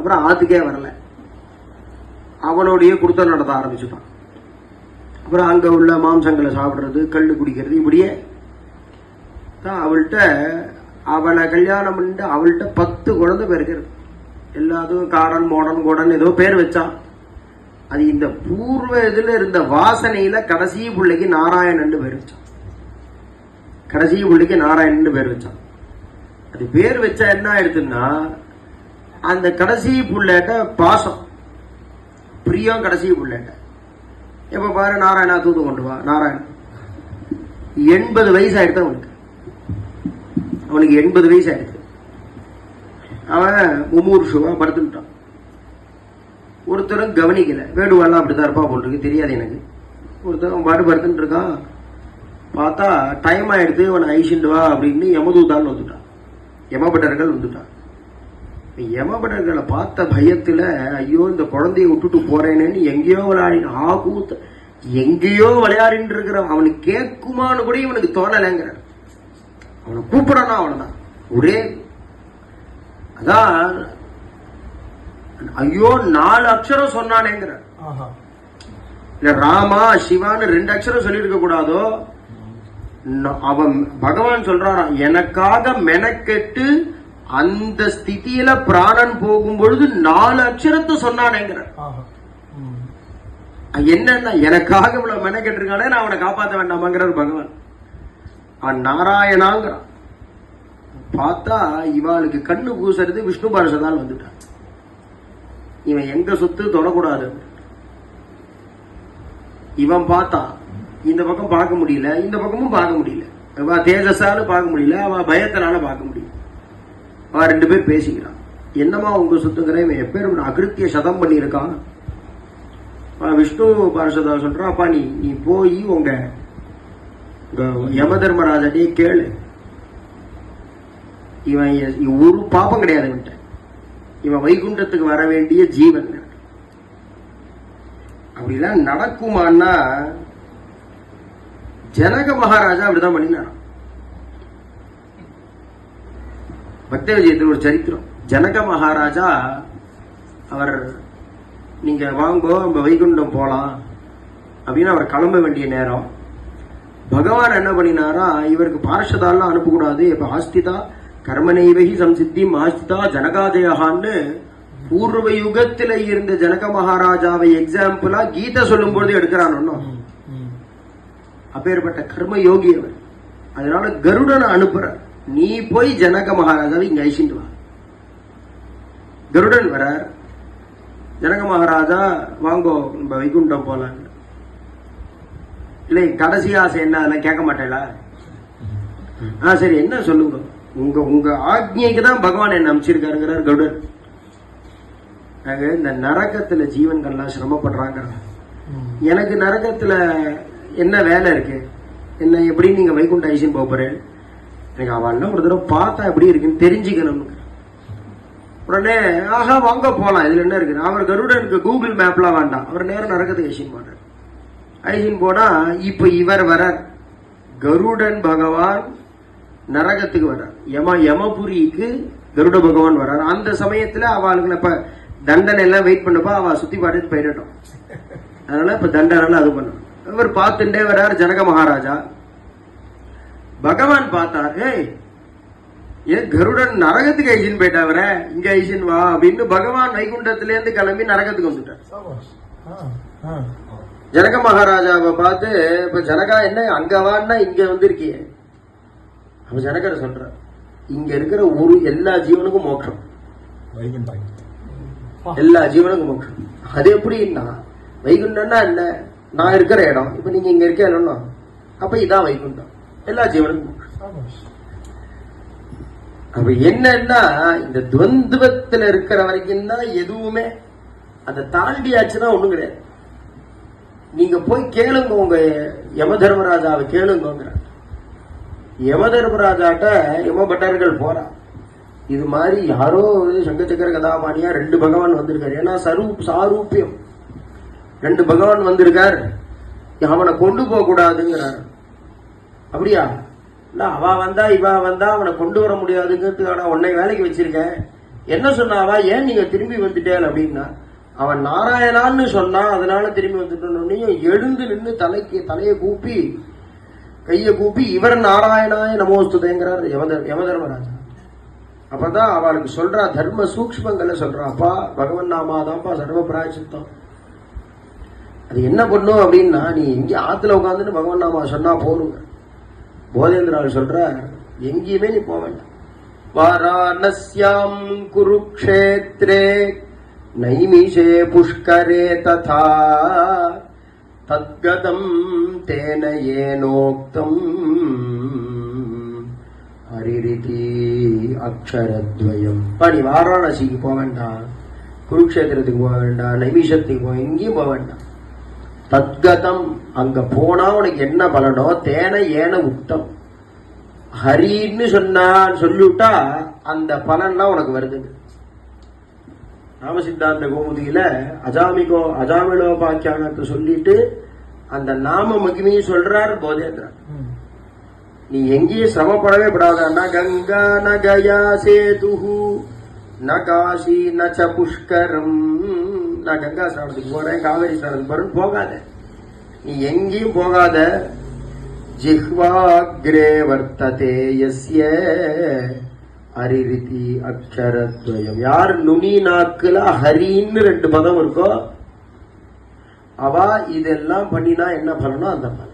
அப்புறம் ஆத்துக்கே வரல. அவனோடயே குடுத்தம் நடத்த ஆரம்பிச்சுட்டான். அப்புறம் அங்க உள்ள மாம்சங்களை சாப்பிடுறது கல் குடிக்கிறது இப்படியே தான் அவள்கிட்ட அவளை கல்யாணம் பண்ணிட்டு அவள்கிட்ட பத்து குழந்தை பிறக்கிறது எல்லாத்துக்கும் காடன் மோடன் கோடன் ஏதோ பேர் வச்சான் அது இந்த பூர்வ இதுல இருந்த வாசனையில கடைசி பிள்ளைக்கு நாராயணன் பேர் வச்சான். கடைசி பிள்ளைக்கு நாராயணன் பேர் வச்சான். அது பேர் வச்சா என்ன ஆயிடுதுன்னா அந்த கடைசி புள்ளட்ட பாசம். பிரியம் கடைசி புள்ளட்ட. எப்போ பாரு நாராயணா தூது கொண்டு வா நாராயணன் எண்பது வயசு ஆயிடுத்து அவனுக்கு. அவனுக்கு எண்பது வயசு ஆயிடுச்சு அவன் முமூர்ஷுவா படுத்துட்டான் ஒருத்தரும் கவனிக்கல. வேடுவாள்லாம் அப்படிதான் இருப்பா போட்டிருக்கு தெரியாது எனக்கு. ஒருத்தரும் பாட்டு படுத்துட்டு இருக்கான். பார்த்தா டைம் ஆயிடுது அவனை ஐசிண்டு வா அப்படின்னு யமதூதான்னு வந்துட்டான். யமபட்டர்கள் வந்துட்டான். இப்ப யமபட்டர்களை பார்த்த பயத்துல ஐயோ இந்த குழந்தைய விட்டுட்டு போறேனேன்னு எங்கேயோ விளையாடின ஆ கூத்த எங்கேயோ விளையாடிட்டு இருக்கிற அவனுக்கு கேட்குமான்னு கூட இவனுக்கு தோணலைங்கிறார். அவனை கூப்பிடணும் அவனைதான். ஒரே அதான் ஐயோ நாலு அக்ஷரம் சொன்னானேங்கிற ஆஹா. இல்ல ராமா சிவான்னு ரெண்டு அக்ஷரம் சொல்லியிருக்க கூடாதோ? அவன் பகவான் சொல்றாராம் எனக்காக மெனக்கெட்டு அந்த ஸ்திதியில பிராணன் போகும் பொழுது நாலு அக்ஷரத்தை சொன்னானேங்கிற. என்னன்னா எனக்காக இவ்வளவு மெனக்கெட்டு இருக்கானே நான் அவனை காப்பாற்ற வேண்டாமாங்கிறார் பகவான். அவன் நாராயணாங்கிறான். பார்த்தா இவாளுக்கு கண்ணு பூசறது விஷ்ணு பாரசதால் வந்துட்டான். இவன் எங்க சொத்து தொடக்கூடாது. இவன் பார்த்தான் இந்த பக்கம் பார்க்க முடியல இந்த பக்கமும் பார்க்க முடியல. அவ தேஜஸால பார்க்க முடியல அவ பயத்தினால பார்க்க முடியல. அவன் ரெண்டு பேர் பேசிக்கிறான். என்னமா உங்க சொத்துங்கிற? இவன் எப்பேரும் அகிருத்திய சதம் பண்ணியிருக்கான்? விஷ்ணு பாரசதா சொல்றான் அப்பா நீ நீ போய் உங்க யம தர்மராஜனே கேளு. இவன் ஒரு பாப்பம் கிடையாது இவன்ட்ட இவன் வைகுண்டத்துக்கு வர வேண்டிய ஜீவன். அப்படிலாம் நடக்குமான்னா ஜனக மகாராஜா அப்படிதான் பண்ணினாராம். பக்த விஜயத்தில் ஒரு சரித்திரம். ஜனக மகாராஜா அவர் நீங்க வாங்கோ நம்ம வைகுண்டம் போலாம் அப்படின்னு அவர் கிளம்ப வேண்டிய நேரம். பகவான் என்ன பண்ணினாரா இவருக்கு பார்ஷதாலாம் அனுப்பக்கூடாது இப்ப ஆஸ்திதா கர்மநைவகி சம்சித்தி ஆஸ்திதா ஜனகாஜயகான்னு பூர்வ யுகத்துல இருந்த ஜனக மகாராஜாவை எக்ஸாம்பிளா கீதை சொல்லும் பொழுது எடுக்கிறான் ஒன்னும். அப்பேற்பட்ட கர்ம யோகி அவர். அதனால கருடனை அனுப்புற நீ போய் ஜனக மகாராஜாவை இங்க அழிச்சிட்டு வா. கருடன் வரார். ஜனக மகாராஜா வாங்கோ நம்ம வைகுண்டம் போலாம் இல்லை கடைசி ஆசை என்ன? அதெல்லாம் கேட்க மாட்டேங்களா ஆ சரி என்ன சொல்லுங்க? உங்க உங்க ஆக்ஞைக்கு தான் பகவான் என்ன அமைச்சிருக்காருங்கிறார் கருடன். ஆக இந்த நரகத்துல ஜீவன்கள்லாம் சிரமப்படுறாங்க எனக்கு நரகத்துல என்ன வேலை இருக்கு? என்ன எப்படி நீங்க வைகுண்ட ஐசின் போக போறேன் எனக்கு அவள்லாம் ஒரு தடவை பார்த்தா எப்படி இருக்குன்னு தெரிஞ்சுக்கணும். உடனே ஆஹா வாங்க போகலாம் இதில் என்ன இருக்குது? அவர் கருடனுக்கு கூகுள் மேப்லாம் வேண்டாம். அவர் நேரம் நரகத்துக்கு ஐசின் போனார் ஐசின் போனால் இப்போ இவர் வரார் கருடன் பகவான் நரகத்துக்கு வர்றார். யம யமபுரிக்கு கருட பகவான் வர்றார். அந்த சமயத்தில் அவளுக்கு இப்போ தண்டனை எல்லாம் வெயிட் பண்ணப்போ அவள் சுற்றி பாட்டு போயிடட்டும். அதனால் இப்போ தண்டனை அது பண்ணணும். இவர் பார்த்துட்டே வர்றார் ஜனக மகாராஜா. பகவான் பார்த்தார் ஏன் கருடன் நரகத்துக்கு ஐசின் போயிட்டா வர இங்க ஐசின் வா அப்படின்னு பகவான் வைகுண்டத்துல இருந்து கிளம்பி நரகத்துக்கு வந்துட்டார். ஜனக மகாராஜாவை பார்த்து இப்ப ஜனகா என்ன அங்க வான்னா இங்க வந்திருக்கிய? அப்ப ஜனகர் சொல்ற இங்க இருக்கிற ஒரு எல்லா ஜீவனுக்கும் மோட்சம். வைகுண்டம் எல்லா ஜீவனுக்கும் மோட்சம். அது எப்படின்னா வைகுண்டம்னா என்ன? நான் இருக்கிற இடம். இப்ப நீங்க இங்க இருக்க இடம்னா அப்ப இதான் வைகுண்டம். எல்லா ஜீவனுக்கும் அப்ப என்னன்னா இந்த துவந்துவத்துல இருக்கிற வரைக்கும் தான் எதுவுமே அதை தாண்டியாச்சுன்னா ஒண்ணும் கிடையாது. நீங்க போய் கேளுங்க உங்க யம தர்மராஜாவை கேளுங்கிற யம தர்மராஜாட்ட யம பட்டர்கள் போறா. இது மாதிரி யாரோ வந்து சங்கச்சக்கர கதாபாணியா ரெண்டு பகவான் வந்திருக்காரு. ஏன்னா சரூப் சாரூபியம். ரெண்டு பகவான் வந்திருக்கார். அவனை கொண்டு போக கூடாதுங்கிறார் அப்படியா? இல்லை அவ வந்தா இவ வந்தா அவனை கொண்டு வர முடியாதுங்கிறதுக்கான உன்னை வேலைக்கு வச்சிருக்கேன். என்ன சொன்னாவா ஏன் நீங்க திரும்பி வந்துட்டேன்? அப்படின்னா அவன் நாராயணான்னு சொன்னா அதனால திரும்பி வந்துட்டோம் எழுந்து நின்று தலைக்கு தலையை கூப்பி கையை கூப்பி இவர் நாராயணாய நமோஸ்துதேங்கிறார் யமதர் யமதர்மராஜா. அப்பதான் அவளுக்கு சொல்றா தர்ம சூக்ஷ்மங்களை சொல்றா. அப்பா பகவன் நாமாதான்ப்பா சர்வ பிராய்ச்சித்தம் அது என்ன பண்ணும் அப்படின்னா நீ எங்கே ஆத்துல உட்காந்துட்டு பகவன் நாமா சொன்னா போருங்க போதேந்திரால் சொல்ற எங்கேயுமே நீ போக வேண்டாம் வாராணஸ்யாம் குருக்ஷேத்ரே நைமிஷே புஷ்கரே ததா தத்கதம் தேன ஏனோக்தம் ஹரிரிதி அக்ஷரத்வயம் பா நீ வாராணசிக்கு போக வேண்டாம் குருக்ஷேத்திரத்துக்கு போக வேண்டாம் நைமிஷத்துக்கு போக எங்கேயும் போக வேண்டாம் தத்கதம். அங்க போனா உனக்கு என்ன பலனோ? தேன ஏன உத்தம். ஹரின்னு சொன்னா சொல்லிவிட்டா அந்த பலன்லாம் உனக்கு வருது. நாமசித்தாந்த கோமுதியில அஜாமிகோ அஜாமிலோபாக்கியானத்தை சொல்லிட்டு அந்த நாம மகிமையும் சொல்றார் போதேந்திரன். நீ எங்கேயும் சிரமப்படவே படாத ந கங்கா ந கயா சேதுஹு ந காசி ந புஷ்கரம். நான் கங்கா ஸ்நானத்துக்கு போறேன் காவேரி ஸ்நானத்துக்கு போறேன்னு போகாத. நீ எங்கேயும் போகாத. ஜிஹ்வாக்ரே வர்த்ததே எஸ்ய அரிதி அக்ஷரத்வயம். யார் நுனி நாக்குல ஹரின்னு ரெண்டு பதம் இருக்கோ அவ இதெல்லாம் பண்ணினா என்ன பண்ணணும் அந்த பலன்.